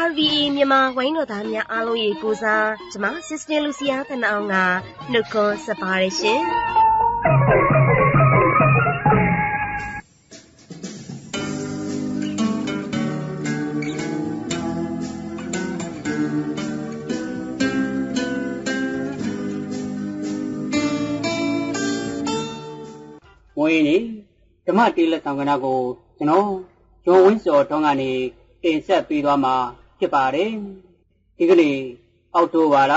RVE မြန်မာဝိုင်းတော်သားများအားလုံးရေကိုစားကျမ Sister Lucia ခဏအောင်ကနှုတ်ခွန်းဆက်ပါရရှင်မွေးနေဓမ္မတေးလက်ဆောင်ကဏ္ဍကိုကျွန်တော်ဂျွန်ဝင်းစော်ထွန်းကနေတင်ဆက်ပေးသွားမှာ ဖြစ်ပါတယ်ဒီကနေ့အောက်တိုဘာလ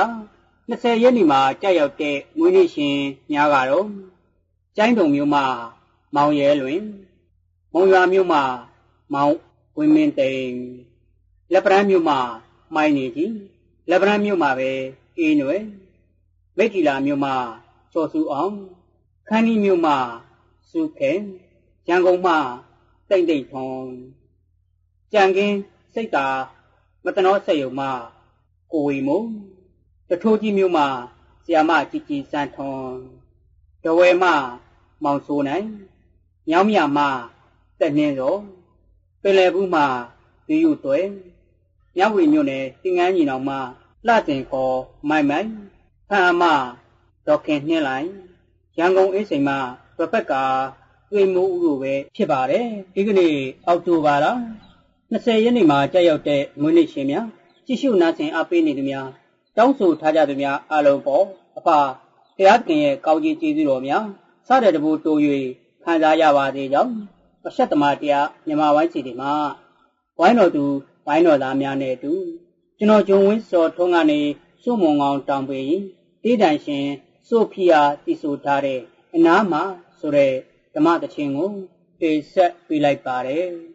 20ရက်နေ့မှာကြာရောက်တဲ့မွေးနေ့ရှင်များကတော့ကျိုင်းတုံမြို့မှာမောင်ရဲလွင်မုံရွာမြို့မှာမောင်ဝင်းမင်းသိန်းလက်ပရန်မြို့မှာမိုင်းနေကြီးလက်ပရန်မြို့မှာပဲအေးနွယ်မိတ်တီလာမြို့မှာကျော်စုအောင်ခန်းဒီမြို့မှာစုခဲရန်ကုန်မှာတိတ်တိတ်ထုံးကြံကင်းစိတ်သာ မတနောဆက်ယုံမှာကိုဝီမုံတထိုးကြီးမြို့မှာဆီယာမជីជីစန်းထွန်တဝဲမှာမောင်ဆိုးနိုင်ညောင်းမြမှာတက်နှင်းစောပင်လယ်ဘူးမှာဒီယူတွဲမြဝတီမြို့နယ်တင်ငန်းညီနောင်မှာလှတင်ခေါ်မိုင်မိုင်ဖန်အမဒေါခင်နှင်းလိုက်ရန်ကုန်အင်းစိန်မှာပပက်ကတွေ့မှုဥလိုပဲဖြစ်ပါတယ်ဒီကနေ့အောက်တိုဘာလ 20ရက်နေ့မှာကြာရောက်တဲ့မွေးနေ့ရှင်များကြည့်ရှုနာဆင်အားပေးနေသူများတောင်းဆိုထားကြသူများအားလုံးပေါ်အဖဘုရားသခင်ရဲ့ကောင်းကြီးကျေးဇူးတော်များစတဲ့တဘူတိုး၍ခံစားရပါသေးကြောင်းအဆက်သမားတရားမြန်မာဝိုင်းစီတွေမှာဝိုင်းတော်သူဝိုင်းတော်သားများနဲ့အတူကျွန်တော်ဂျုံဝင်းစော်ထွန်းကနေစုမုံကောင်တောင်ပေရင်တေးတန်ရှင်ဆိုဖီယာတည်ဆိုထားတဲ့အနားမှာဆိုတဲ့ဓမ္မတခြင်းကိုတင်ဆက်ပေးလိုက်ပါတယ်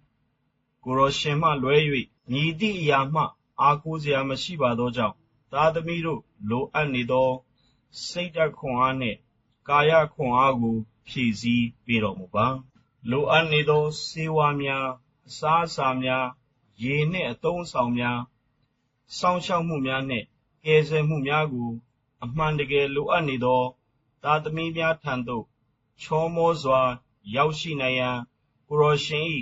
ကိုရောရှင်မှလွဲ၍မြည်သည့်အရာမှ အားကိုးစရာမရှိပါသောကြောင့် သားသမီးတို့လိုအပ်နေသော စိတ်ဓာတ်ခွန်အားနှင့် ကာယခွန်အားကို ဖြည့်ဆည်းပေးတော်မူပါ။လိုအပ်နေသောစေဝါများ အစားအစာများ ရေနှင့်အသုံးဆောင်များ စောင့်ရှောက်မှုများနှင့် ကယ်ဆယ်မှုများကို အမှန်တကယ်လိုအပ်နေသော သားသမီးများထံသို့ ချောမောစွာ ရောက်ရှိနိုင်ရန် ကိုရောရှင်၏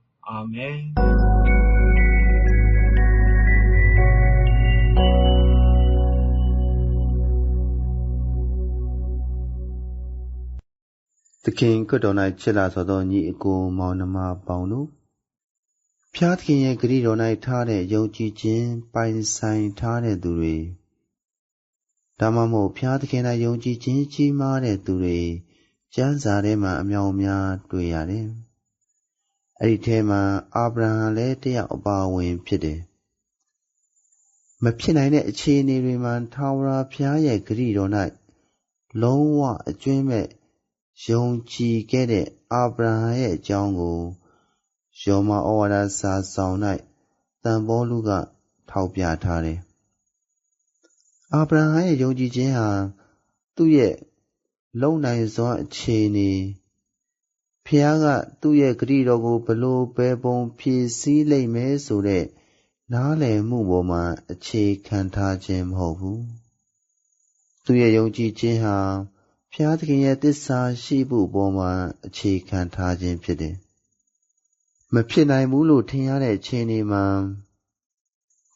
အာမင်သခင်ကိုတော်၌ချစ်လာသောသောညီအကိုမောင်နှမပေါင်းတို့ဖျားသခင်ရဲ့ဂရုတော်၌ထားတဲ့ယုံကြည်ခြင်းပိုင်ဆိုင်ထားတဲ့သူတွေဒါမှမဟုတ်ဖျားသခင်၌ယုံကြည်ခြင်းကြီးမားတဲ့သူတွေကျမ်းစာထဲမှာအမြောက်အများတွေ့ရတယ်။ အဲ့ဒီထဲမှာအာဗြဟံလည်းတယောက်အပါဝင်ဖြစ်တယ်။မဖြစ်နိုင်တဲ့အခြေအနေတွေမှာထာဝရဘုရားရဲ့ဂရုတော်၌လုံးဝအကျွမ်းမဲ့ယုံကြည်ခဲ့တဲ့အာဗြဟံရဲ့အကြောင်းကိုယောမဩဝါဒစာဆောင်၌တန်ဖိုးလူက ထောက်ပြထားတယ်။အာဗြဟံရဲ့ယုံကြည်ခြင်းဟာသူ့ရဲ့လုံနိုင်စွာအခြေအနေ ဖျားက သူ့ရဲ့ဂတိတော်ကိုဘလို့ပဲပုံဖြည့်ဆည်းလိမ့်မယ်ဆိုတဲ့နားလည်မှုပေါ်မှာအခြေခံထားခြင်းမဟုတ်ဘူး။သူ့ရဲ့ယုံကြည်ခြင်းဟာဖျားသခင်ရဲ့တစ္ဆာရှိဖို့ပေါ်မှာအခြေခံထားခြင်းဖြစ်တယ်။မဖြစ်နိုင်ဘူးလို့ထင်ရတဲ့အခြေအနေမှာ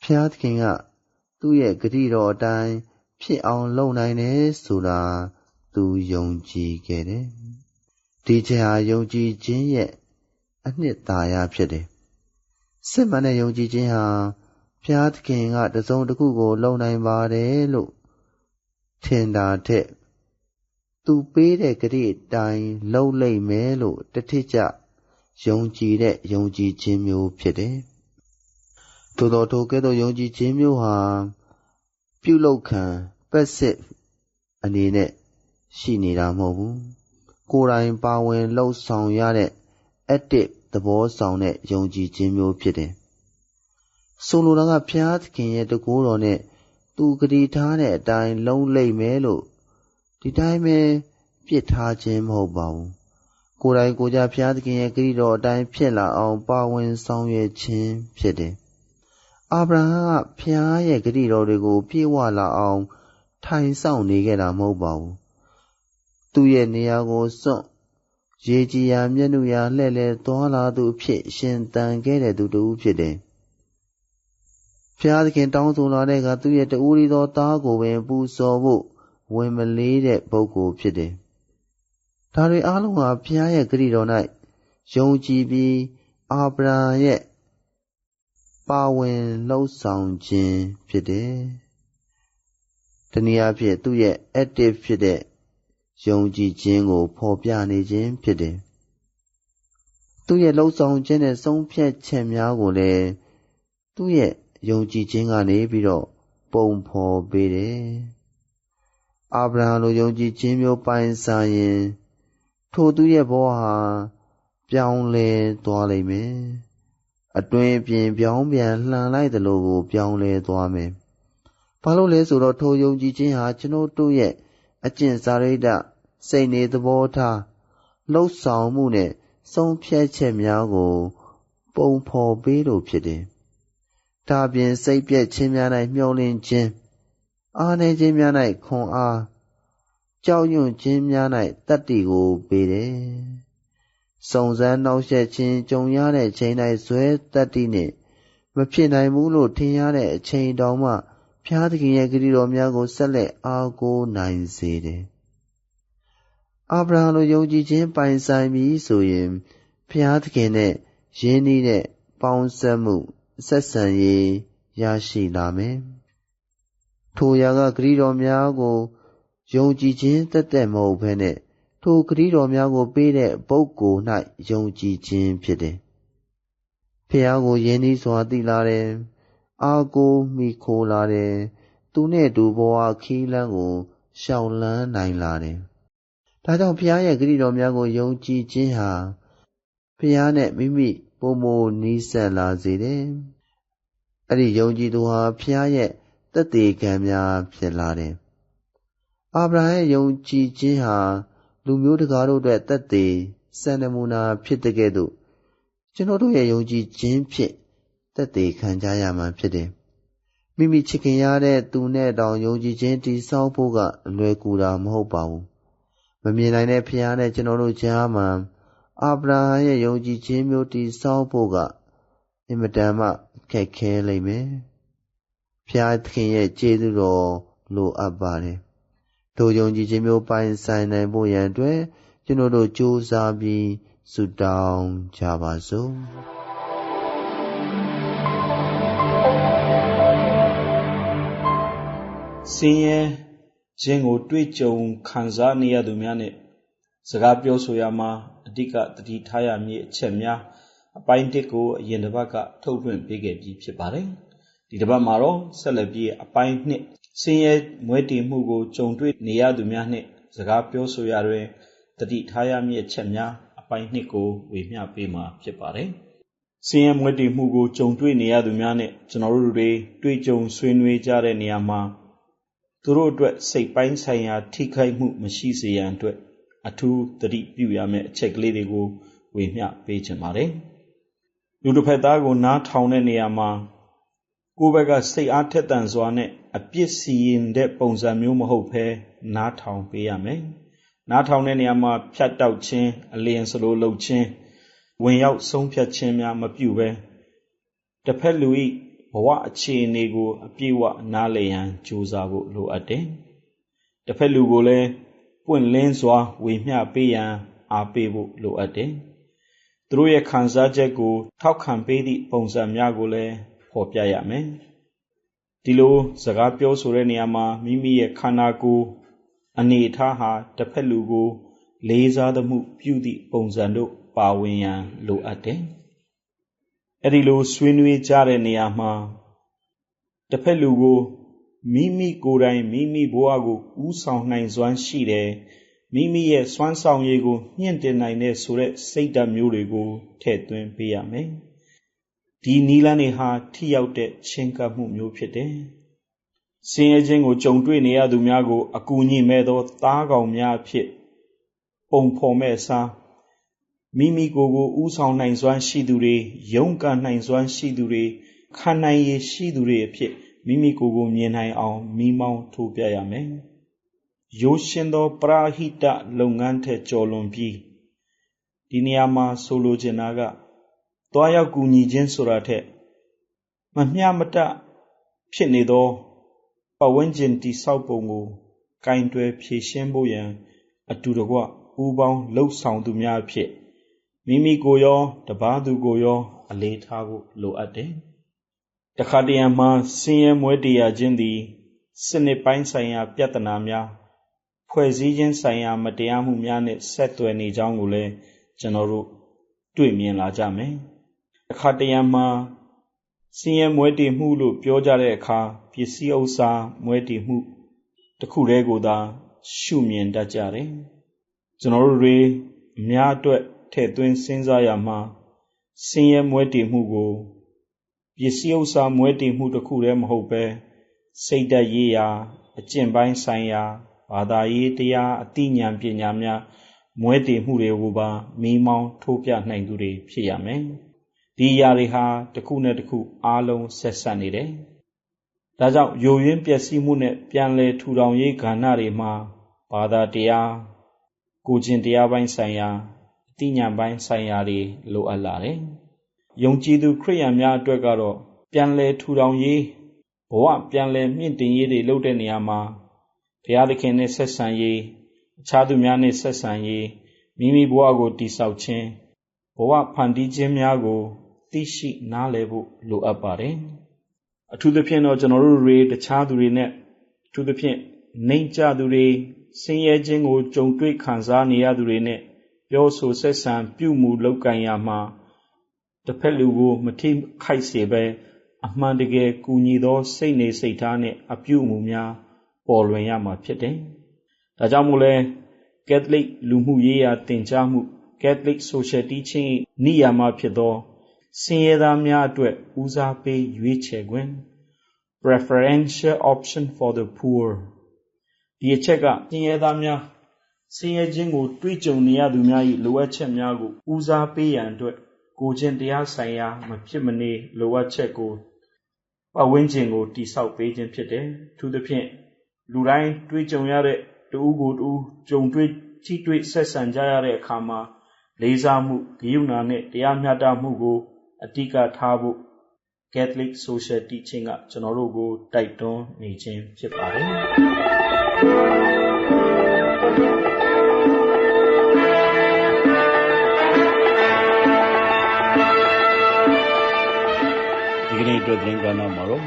ဖျားသခင်က သူ့ရဲ့ဂတိတော်အတိုင်းဖြစ်အောင်လုပ်နိုင်တယ်ဆိုတာသူယုံကြည်ခဲ့တယ်။ ဒီချက်ဟာယုံကြည်ခြင်းရဲ့အနှစ်သာရဖြစ်တယ်။စစ်မှန်တဲ့ယုံကြည်ခြင်းဟာဖျားသခင်ကတစုံတစ်ခုကို လုံနိုင်ပါတယ်လို့ထင်တာထက်သူပေးတဲ့ဂရိအတိုင်းလှုပ်လိုက်မယ်လို့တထစ်ကြယုံကြည်တဲ့ယုံကြည်ခြင်းမျိုးဖြစ်တယ်။သို့တော်ထိုကဲ့သို့ယုံကြည်ခြင်းမျိုးဟာပြုလုပ်ခံ passive အနေနဲ့ရှိနေတာမဟုတ်ဘူး။ ကိုယ်တိုင်ပါဝင်လှုပ်ဆောင်ရတဲ့ active သဘောဆောင်တဲ့ယုံကြည်ခြင်းမျိုးဖြစ်တယ်။ဆိုလိုတာကဖျားသခင်ရဲ့တကူတော်နဲ့သူဂတိထားတဲ့အတိုင်းလုံးလိမ့်မယ်လို့ဒီတိုင်းပဲပြစ်ထားခြင်းမဟုတ်ပါဘူးကိုယ်တိုင်ကိုကြဖျားသခင်ရဲ့ဂရုတော်အတိုင်းဖြစ်လာအောင်ပါဝင်ဆောင်ရွက်ခြင်းဖြစ်တယ်အာဗြဟံကဖျားရဲ့ဂရုတော်တွေကိုပြေဝလာအောင် ထိုင်ဆောင်နေခဲ့တာမဟုတ်ပါဘူး သူ့ရဲ့နေရာကိုစွန့်ရေကြီးရာမျက်နှာရာလှဲ့လဲသွားလာသူဖြစ်ရှင်တန်ခဲ့တဲ့သူတူဖြစ်တယ်ဖျားသခင်တောင်းဆိုလာတဲ့အခါသူ့ရဲ့တူရီသောသားကိုပင်ပူဇော်ဖို့ဝင်မလေးတဲ့ပုဂ္ဂိုလ်ဖြစ်တယ်။ဒါတွေအားလုံးဟာဖျားရဲ့ဂရုတော်၌ယုံကြည်ပြီးအာဗြဟံရဲ့ပါဝင်လှုပ်ဆောင်ခြင်းဖြစ်တယ်။တနည်းအားဖြင့်သူ့ရဲ့ active ဖြစ်တဲ့ ယုံကြည်ခြင်းကို ဖော်ပြနေခြင်းဖြစ်တယ်။သူ့ရဲ့လှုပ်ဆောင်ခြင်းနဲ့ဆုံးဖြတ်ချက်များကိုလည်းသူ့ရဲ့ယုံကြည်ခြင်းကနေပြီးတော့ပုံဖော်ပေးတယ်။အာဗြဟံလိုယုံကြည်ခြင်းမျိုးပိုင်ဆိုင်ရင် ထိုသူရဲ့ဘဝဟာပြောင်းလဲသွားလိမ့်မယ်။အတွင်ပြင်ပြောင်းပြန်လှန်လိုက်သလိုကို ပြောင်းလဲသွားမယ်။ဘာလို့လဲဆိုတော့ထိုယုံကြည်ခြင်းဟာကျွန်တော်တို့ရဲ့ အကျင့်စာရိတ္တစိတ်နေသဘောထားလှုပ်ဆောင်မှုနဲ့ဆုံးဖြတ်ချက်များကို ပုံဖော်ပေးလို့ဖြစ်တယ်။ဒါပြင်စိတ်ပြည့်ခြင်းများ၌မျောလင့်ခြင်းအားနေခြင်းများ၌ခွန်အားကြောက်ရွံ့ခြင်းများ၌တတ္တိကိုပေးတယ်။စုံစမ်းနှောက်ယှက်ခြင်းကြုံရတဲ့ချိန်တိုင်းဇွဲတတ္တိနဲ့မဖြစ်နိုင်ဘူးလို့ထင်ရတဲ့အချိန်တောင်မှ ဖျားသခင်ရဲ့ဂရုတော်များကိုဆက်လက်အားကိုးနိုင်စေတယ်။အာဗြဟံလိုယုံကြည်ခြင်းပိုင်ဆိုင်ပြီဆိုရင်ဖျားသခင်နဲ့ယင်းနှီးတဲ့ပေါင်းစပ်မှုဆက်ဆံရေးရရှိလာမယ်။ထိုရာကဂရုတော်များကိုယုံကြည်ခြင်းတက်တက်မဟုတ်ဘဲနဲ့ထိုဂရုတော်များကိုပေးတဲ့ပုဂ္ဂိုလ်၌ယုံကြည်ခြင်းဖြစ်တယ်။ဖျားကိုယင်းနှီးစွာသိလာတယ်။ အာကိုမိခိုလာတယ်သူနဲ့တူဘဝခီးလန်းကိုရှောင်လန်းနိုင်လာတယ်ဒါကြောင့်ဘုရားရဲ့ဂရုတော်များကိုယုံကြည်ခြင်းဟာဘုရားနဲ့မိမိပုံမနီးစပ်လာစေတယ်အဲ့ဒီယုံကြည်သူဟာဘုရားရဲ့တသက်ကံများဖြစ်လာတယ်အာဗြဟံရဲ့ယုံကြည်ခြင်းဟာလူမျိုးတကာတို့အတွက်တသက်စံနမူနာဖြစ်တဲ့ကဲ့သို့ကျွန်တော်တို့ရဲ့ယုံကြည်ခြင်းဖြင့် သက်သေခံကြရမှာဖြစ်တယ်။မိမိချစ်ခင်ရတဲ့သူနဲ့တောင်ယုံကြည်ခြင်းတည်ဆောက်ဖို့ကအလွယ်ကူတာမဟုတ်ပါဘူး။မမြင်နိုင်တဲ့ဖခင်နဲ့ကျွန်တော်တို့ကြားမှာအာဗြဟံရဲ့ယုံကြည်ခြင်းမျိုးတည်ဆောက်ဖို့ကအင်မတန်မှခက်ခဲလိမ့်မယ်။ဖခင်ရဲ့ကျေးဇူးတော်လိုအပ်ပါတယ်။တို့ယုံကြည်ခြင်းမျိုးပိုင်ဆိုင်နိုင်ဖို့ရန်အတွက်ကျွန်တော်တို့ကြိုးစားပြီးဆုတောင်းကြပါစို့။ ဆင်းရဲခြင်းကို တွေ့ကြုံခံစားနေရသူများနဲ့စကားပြောဆိုရမှာအဓိကတတိထားရမည့်အချက်များအပိုင်းတစ်ကိုအရင်တစ်ပတ်ကထုတ်လွှင့်ပေးခဲ့ပြီးဖြစ်ပါတယ်။ဒီတစ်ပတ်မှာတော့ဆက်လက်ပြီးအပိုင်းနှစ်ဆင်းရဲမွဲတည်မှုကိုကြုံတွေ့နေရသူများနဲ့စကားပြောဆိုရတွင်တတိထားရမည့်အချက်များအပိုင်းနှစ်ကိုဝေမျှပေးမှာဖြစ်ပါတယ်။ဆင်းရဲမွဲတည်မှုကိုကြုံတွေ့နေရသူများနဲ့ကျွန်တော်တို့တွေတွေ့ကြုံဆွေးနွေးကြတဲ့နေရာမှာ သူတို့အတွက်စိတ်ပိုင်းဆိုင်ရာ ထိခိုက်မှုမရှိစေရန်အတွက်အထူးသတိပြုရမယ့်အချက်ကလေးတွေကိုဝေမျှပေးချင်ပါတယ်။လူတစ်ဖက်သားကိုနားထောင်တဲ့နေရာမှာကိုယ့်ဘက်ကစိတ်အားထက်သန်စွာနဲ့အပြစ်စီရင်တဲ့ပုံစံမျိုးမဟုတ်ဘဲနားထောင်ပေးရမယ်။နားထောင်တဲ့နေရာမှာဖြတ်တောက်ခြင်းအလျင်စလိုလှုပ်ခြင်းဝင်ရောက်ဆုံးဖြတ်ခြင်းများမပြုဘဲတစ်ဖက်လူ၏ ဘဝအခြေအနေကို အပြည့်အဝနားလည်ရန်ကြိုးစားဖို့လိုအပ်တယ်။တစ်ဖက်လူကိုလည်းပွင့်လင်းစွာဝေမျှပေးရန်အားပေးဖို့လိုအပ်တယ်။သူတို့ရဲ့ခံစားချက်ကို ထောက်ခံပေးသည့်ပုံစံများကိုလည်းဖော်ပြရမယ်။ဒီလိုစကားပြောဆိုတဲ့နေရာမှာမိမိရဲ့ခန္ဓာကိုယ်အနေအထားဟာတစ်ဖက်လူကို လေးစားသမှုပြုသည့်ပုံစံတို့ပါဝင်ရန်လိုအပ်တယ်။ အဲ့ဒီလိုဆွေးနွေးကြတဲ့နေရာမှာတစ်ဖက်လူကိုမိမိကိုယ်တိုင်မိမိဘဝကိုဥဆောင်နိုင်စွမ်းရှိတယ်မိမိရဲ့စွမ်းဆောင်ရည်ကိုမြင့်တင်နိုင်တဲ့ဆိုတဲ့စိတ်ဓာတ်မျိုးတွေကိုထည့်သွင်းပေးရမယ်ဒီနီလန်းတွေဟာထိရောက်တဲ့ချင်းကပ်မှုမျိုးဖြစ်တယ်ဆင်းရဲခြင်းကိုကြုံတွေ့နေရသူများကိုအကူအညီမဲ့သော သားကောင်များဖြစ် ပုံဖော်မဲ့စား မိမိကိုယ်ကိုဥဆောင်နိုင်စွမ်းရှိသူတွေရုန်းကန်နိုင်စွမ်းရှိသူတွေခံနိုင်ရည်ရှိသူတွေအဖြစ်မိမိကိုယ်ကိုမြင်နိုင်အောင်မိမောင်းထိုးပြရမယ်။ရိုးရှင်းသောပရာဟိတလုပ်ငန်းထက်ကျော်လွန်ပြီးဒီနေရာမှာဆိုလိုချင်တာကသွားရောက်ကူညီခြင်းဆိုတာထက်မမျှမတဖြစ်နေသောပတ်ဝန်းကျင်တည်ဆောက်ပုံကိုကင်တွယ်ဖြည့်ရှင်းဖို့ရန်အတူတကွပူးပေါင်းလှုပ်ဆောင်သူများဖြစ် မိမိကိုရောတပားသူကိုရော အလေးထားဖို့လိုအပ်တယ်။တခါတရံမှာဆင်းရဲမွဲတေရခြင်းသည်စနစ်ပိုင်းဆိုင်ရာ ပြဿနာများဖွဲ့စည်းခြင်းဆိုင်ရာ မတရားမှုများနဲ့ဆက်သွယ်နေကြောင်းကိုလည်းကျွန်တော်တို့တွေ့မြင်လာကြမယ်။အခါတရံမှာဆင်းရဲမွဲတေမှုလို့ပြောကြတဲ့အခါပစ္စည်းဥစ္စာမွဲတေမှုတစ်ခုတည်းကိုသာ ရှုမြင်တတ်ကြတယ်။ကျွန်တော်တို့တွေအများအတွက် ထည့်သွင်းစဉ်းစားရမှာဆင်းရဲမွဲတေမှုကိုပစ္စည်းဥစ္စာမွဲတေမှုတစ်ခုတည်းမဟုတ်ပဲစိတ်ဓာတ်ရေးရာအကျင့်ပိုင်းဆိုင်ရာဘာသာရေးတရားအသိဉာဏ်ပညာများမွဲတေမှုတွေကိုပါမိမောင်းထိုးပြနိုင်သူတွေဖြစ်ရမယ်။ဒီအရာတွေဟာတစ်ခုနဲ့တစ်ခုအားလုံးဆက်ဆက်နေတယ်။ဒါကြောင့်ယိုယွင်းပျက်စီးမှုနဲ့ပြန်လည်ထူထောင်ရေးကဏ္ဍတွေမှာဘာသာတရားကိုကျင့်တရားပိုင်းဆိုင်ရာအ သိဉာဏ်ပိုင်းဆိုင်ရာတွေလိုအပ်လာတယ်။ယုံကြည်သူခရိယန်များအတွက်ကတော့ပြန်လည်ထူထောင်ရေးဘဝပြန်လည်မြင့်တင်ရေးတွေလုပ်တဲ့နေရာမှာဘုရားသခင်နဲ့ဆက်ဆံရေးအခြားသူများနဲ့ဆက်ဆံရေးမိမိဘဝကိုတည်ဆောက်ခြင်းဘဝဖန်တီးခြင်းများကိုသိရှိနားလည်ဖို့လိုအပ်ပါတယ်အထူးသဖြင့်တော့ကျွန်တော်တို့တွေတခြားသူတွေနဲ့အထူးသဖြင့်နှိမ်ကြသူတွေဆင်းရဲခြင်းကိုကြုံတွေ့ခံစားနေရသူတွေနဲ့ ပြောဆိုဆက်ဆံပြုမှုလုပ်ကံရမှာတစ်ဖက်လူကိုမထိခိုက်စေဘဲအမှန်တကယ်ကူညီသောစိတ်နေစိတ်ထားနဲ့အပြုအမူများပေါ်လွင်ရမှာဖြစ်တယ်။ဒါကြောင့်မို့လဲကက်သလစ်လူမှုရေးရာတင် जा မှု Catholic Social Teaching နိယာမဖြစ်သောဆင်းရဲသားများအတွက်ဦးစားပေးရွေးချယ်ခွင့် preferential option for the poor ဒီအချက်ကဆင်းရဲသားများ ဆင်းရဲခြင်းကိုတွေးကြုံနေရသူများ၏လိုအပ်ချက်များကိုဦးစားပေးရန်အတွက်ကိုခြင်းတရားဆိုင်ရာမဖြစ်မနေလိုအပ်ချက်ကိုပတ်ဝန်းကျင်ကိုတိဆောက်ပေးခြင်းဖြစ်တယ်။သူသဖြင့်လူတိုင်းတွေးကြုံရတဲ့တူးကိုတူးကြုံတွေ့ထိတွေ့ဆက်ဆံကြရတဲ့အခါမှာလေးစားမှုဂရုဏာနဲ့တရားမျှတမှုကိုအဓိကထားဖို့ Catholic Social Teaching ကကျွန်တော်တို့ကိုတိုက်တွန်းနေခြင်းဖြစ်ပါတယ် နေ့အတွက်သတင်းကဏ္ဍမှာတော့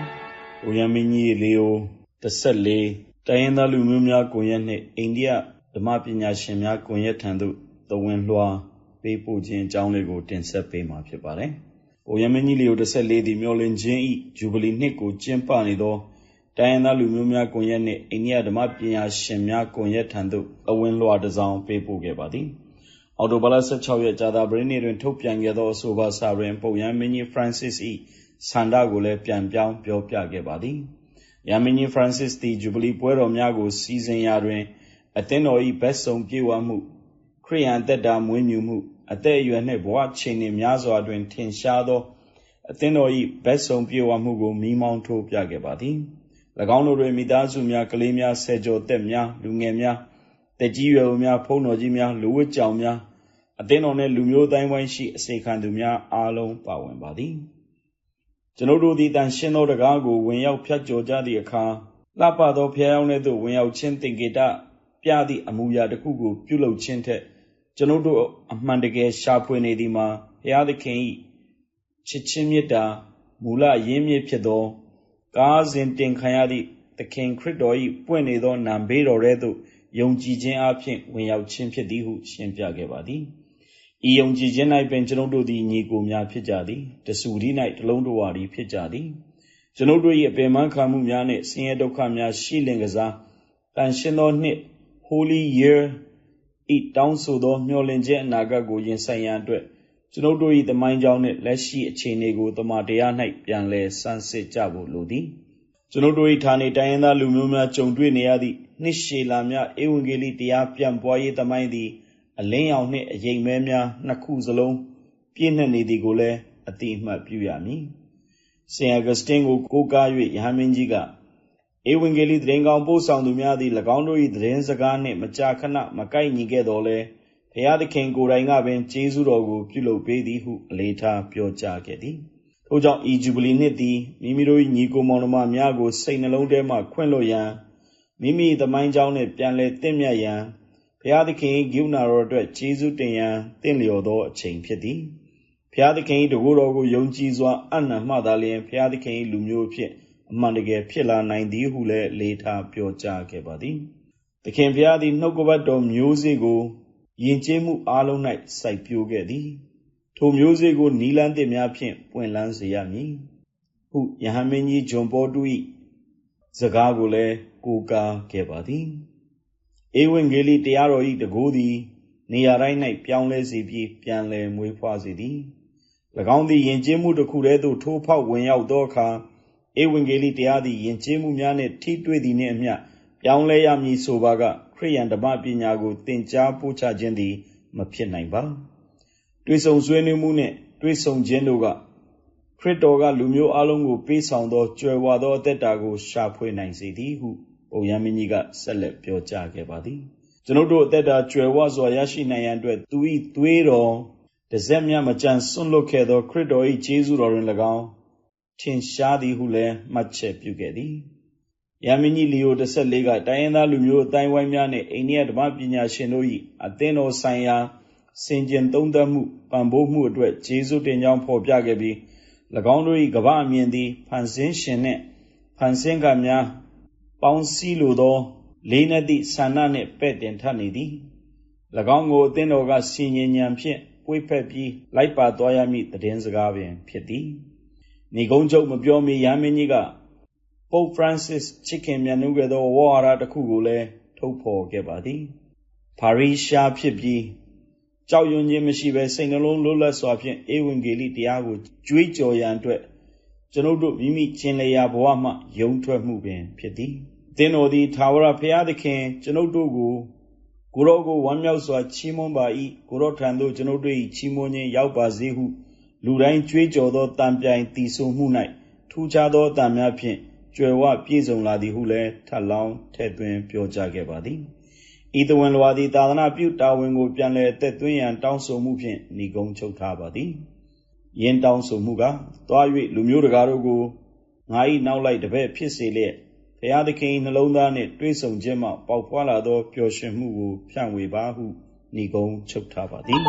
အိုရမင်းကြီးလေးကို14တိုင်းရင်းသားလူမျိုးများကွန်ရက်နှင့်အိန္ဒိယဓမ္မပညာရှင်များကွန်ရက်ထံသို့သဝဏ်လွှာပေးပို့ခြင်းအကြောင်းလေးကိုတင်ဆက်ပေးမှာဖြစ်ပါတယ်။အိုရမင်းကြီးလီယို14သည်မျော်လင့်ခြင်း၏ဂျူဘလီနှစ်ကိုကျင်းပနေသောတိုင်းရင်းသားလူမျိုးများကွန်ရက်နှင့်အိန္ဒိယဓမ္မပညာရှင်များကွန်ရက်ထံသို့အဝင်လွှာတစ်စောင်ပေးပို့ခဲ့ပါသည်။အော်တိုဘာလ16ရက်ကြာသပတေးနေ့တွင်ထုတ်ပြန်ခဲ့သောအဆိုပါစာတွင်ပုပ်ရဟန်းမင်းကြီး Francis ၏ ဆန္ဒကိုလည်းပြန်ပြောင်းပြောပြခဲ့ပါသည်။ရမင်းကြီး Francis သည်ဂျူဘလီပွဲတော်များကို စီစဉ်ရာတွင် အသင်းတော်၏ဘက်စုံပြေဝမှုခရိယန်အသက်တာမွေးမြူမှု အသက်အရွယ်နှင့်ဘဝချိန်နှင့်များစွာတွင် ထင်ရှားသောအသင်းတော်၏ဘက်စုံပြေဝမှုကိုမိမောင်းထိုးပြခဲ့ပါသည်၎င်းတို့တွင်မိသားစုများကလေးများဆယ်ကျော်သက်များလူငယ်များတက်ကြီးရွယ်များဖုံးတော်ကြီးများလူဝတ်ကြောင်များအသင်းတော်နှင့်လူမျိုးတိုင်းဝိုင်းရှိအစေခံသူများအားလုံးပါဝင်ပါသည် ကျွန်ုပ်တို့သည်တန်ရှင်းသောတကားကို ဝင်ရောက်ဖြတ်ကျော်ကြသည့်အခါလှပသောဖျားယောင်းတဲ့သို့ဝင်ရောက်ခြင်းသင်္ကေတပြသည့်အမူအရာတစ်ခုကို ပြုလုပ်ခြင်းထက် ကျွန်ုပ်တို့အမှန်တကယ်ရှာဖွေနေသည်မှာဘုရားသခင်၏ချစ်ချင်းမေတ္တာမူလရင်းမြစ်ဖြစ်သော ကားစဉ်တင်ခံရသည့်သခင်ခရစ်တော်၏ပွင့်နေသောနာမ်ဘေးတော်ထဲသို့ယုံကြည်ခြင်းအပြင်ဝင်ရောက်ခြင်းဖြစ်သည်ဟုရှင်းပြခဲ့ပါသည်။ ဤယုံကြည်ခြင်း၌ပင်ကျွန်ုပ်တို့သည်ညီကိုများဖြစ်ကြသည်တဆူဒီ၌တလုံးတော်ဝါဒီဖြစ်ကြသည်ကျွန်ုပ်တို့၏အပင်ပန်းခံမှုများနှင့်ဆင်းရဲဒုက္ခများရှိလင်ကစားတန်ရှင်းသောနှစ် Holy Year ဤတောင်းဆိုသောမျှော်လင့်ခြင်းအနာဂတ်ကိုရင်ဆိုင်ရန်အတွက်ကျွန်ုပ်တို့၏သမိုင်းကြောင်းနှင့်လက်ရှိအခြေအနေကိုတမန်တရား၌ပြန်လည်စမ်းစစ်ကြဖို့လိုသည်ကျွန်ုပ်တို့၏ဌာနေတိုင်းရင်းသားလူမျိုးများကြုံတွေ့နေရသည့်နှစ်ရှည်လာများဧဝံဂေလိတရားပြန့်ပွားရေးသမိုင်းသည် အလင်းရောင်နှင့်အရိပ်မဲများနှစ်ခုစလုံးပြည့်နှက်နေသည်ကိုလည်းအတိအမှတ်ပြုရမည်။ဆင်အဂစတင်ကိုကိုးကား၍ယဟမင်းကြီးကဧဝံဂေလိသတင်းကောင်းပို့ဆောင်သူများသည်၎င်းတို့၏သတင်းစကားနှင့်မကြာခဏမကိုက်ညီခဲ့တော်လဲဘုရားသခင်ကိုယ်တိုင်ကပင်ကျေးဇူးတော်ကိုပြုလုပ်ပေးသည်ဟုအလေးထားပြောကြားခဲ့သည်။တထို့ကြောင့်ဤဂျူဘလီနှစ်သည်မိမိတို့၏ညီကိုမောင်နှမများကိုစိတ်နှလုံးထဲမှခွင့်လွှတ်ရန်မိမိသမိုင်းကြောင်းနှင့်ပြန်လည်တင့်မြတ်ရန် ဘုရားသခင်ဂိူနာတော်အတွက်ကျေးဇူးတင်ရန်တင့်လျော်သောအချိန်ဖြစ်သည်ဘုရားသခင်တကူတော်ကိုယုံကြည်စွာအနံ့မှသာလျှင်ဘုရားသခင်လူမျိုးဖြစ်အမှန်တကယ်ဖြစ်လာနိုင်သည်ဟုလည်းလေးထားပြောကြားခဲ့ပါသည်သခင်ဘုရားသည်နှုတ်ကပတ်တော်မျိုးစေ့ကိုယဉ်ကျေးမှုအလုံး၌စိုက်ပျိုးခဲ့သည်ထိုမျိုးစေ့ကိုနီလန်းသစ်များဖြင့်ပွင့်လန်းစေရမည်ဟုယဟန်မင်းကြီးဂျွန်ပေါ်တူ၏စကားကိုလည်းကိုးကားခဲ့ပါသည် ဧဝံဂေလိတရားတော်၏တကူသည် နေရာတိုင်း၌ပြောင်းလဲစေပြီးပြန်လည်မွေးဖွားစေသည်၎င်းသည်ယဉ်ကျေးမှုတစ်ခုတည်းသို့ထိုးဖောက်ဝင်ရောက်သောအခါဧဝံဂေလိတရားသည်ယဉ်ကျေးမှုများနှင့်ထိတွေ့သည်နှင့်အမျှပြောင်းလဲရမည်ဆိုပါကခရိယန်ဓမ္မပညာကိုသင်ကြားပို့ချခြင်းသည် မဖြစ်နိုင်ပါတွေ့ဆုံဆွေးနွေးမှုနှင့်တွေ့ဆုံခြင်းတို့ကခရစ်တော်ကလူမျိုးအလုံးကိုပေးဆောင်သောကြွယ်ဝသောအသက်တာကိုရှာဖွေနိုင်စေသည်ဟု ပုံရမင်းကြီးကဆက်လက်ပြောကြားခဲ့ပါသည်ကျွန်ုပ်တို့အသက်တာကြွယ်ဝစွာရရှိနိုင်ရန်အတွက်သူ၏သွေးတော်တစက်မြမကြံစွန့်လွတ်ခဲ့သောခရစ်တော်၏ကျေးဇူးတော်တွင်၎င်းထင်ရှားသည်ဟုလည်းမှတ်ချက်ပြုခဲ့သည်ရမင်းကြီးလီယို14ကတိုင်းရင်းသားလူမျိုးအတိုင်းဝိုင်းများနှင့်အိန္ဒိယဓမ္မပညာရှင်တို့၏အသင်းတော်ဆိုင်ရာစင်ကြင်သုံးသပ်မှုပံ့ပိုးမှုအတွက်ကျေးဇူးတင်ကြောင်းဖော်ပြခဲ့ပြီး၎င်းတို့၏ကမ္ဘာအမြင်သည်ဖန်ဆင်းရှင်နှင့်ဖန်ဆင်းကများ ပေါင်းစည်းလိုသော လေးနက်သည့်ဆန္ဒနှင့်ပဲ့တင်ထပ်နေသည်၎င်းကိုအသင်းတော်ကစီရင်ဉဏ်ဖြင့်ပွေဖက်ပြီးလိုက်ပါသွားရမည့်တည်င်းစကားပင်ဖြစ်သည်နေကုန်းချုပ်မပြောမီရမင်းကြီးက Pope Francis ချစ်ခင်မြတ်နိုးခဲ့သောဝါဟာရတစ်ခုကိုလည်းထုတ်ဖော်ခဲ့ပါသည်ပါရီရှားဖြစ်ပြီးကြောက်ရွံ့ခြင်းမရှိဘဲစိတ်နှလုံးလွတ်လပ်စွာဖြင့်ဧဝံဂေလိတရားကိုကြွေးကြော်ရန်အတွက် ကျွန်ုပ်တို့မိမိကျင်လျာဘဝမှယုံထွက်မှုပင်ဖြစ်သည်သင်တော်သည်သာဝရဘုရားသခင် ကျွန်ုပ်တို့ကိုကိုရောကိုဝမ်းမြောက်စွာချီးမွမ်းပါ၏ကိုရောထံသို့ကျွန်ုပ်တို့၏ချီးမွမ်းခြင်းရောက်ပါစေဟု လူတိုင်းကြွေးကြော်သောတံပြိုင်တည်ဆိုမှု၌ထူးခြားသောတံများဖြင့်ကြွယ်ဝပြည့်စုံလာသည်ဟုလည်းထပ်လောင်းထည့်သွင်းပြောကြားခဲ့ပါသည်ဤသဝင်လွာသည်သာသနာပြုတာဝန်ကိုပြန်လည်သက်သွင်းရန်တောင်းဆိုမှုဖြင့်ဏီကုံချုပ်ထားပါသည် ယင်းတောင်းဆိုမှုကသွား၍လူမျိုးတကာတို့ကိုငါ၏နောက်လိုက်တပည့်ဖြစ်စေလျက်ဘုရားသခင်နှလုံးသားနှင့်တွေ့ဆုံခြင်းမှပေါက်ဖွာလာသောပျော်ရွှင်မှုကိုဖြန့်ဝေပါဟုဏီကုံချုပ်ထားပါသည်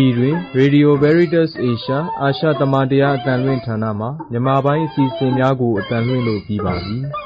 ဤတွင် Radio Veritas Asia အာရှသမတရားအတန်လွင့်ဌာနမှမြန်မာပိုင်းအစီအစဉ်များကိုအတန်လွင့်လို့ပြီးပါပြီ။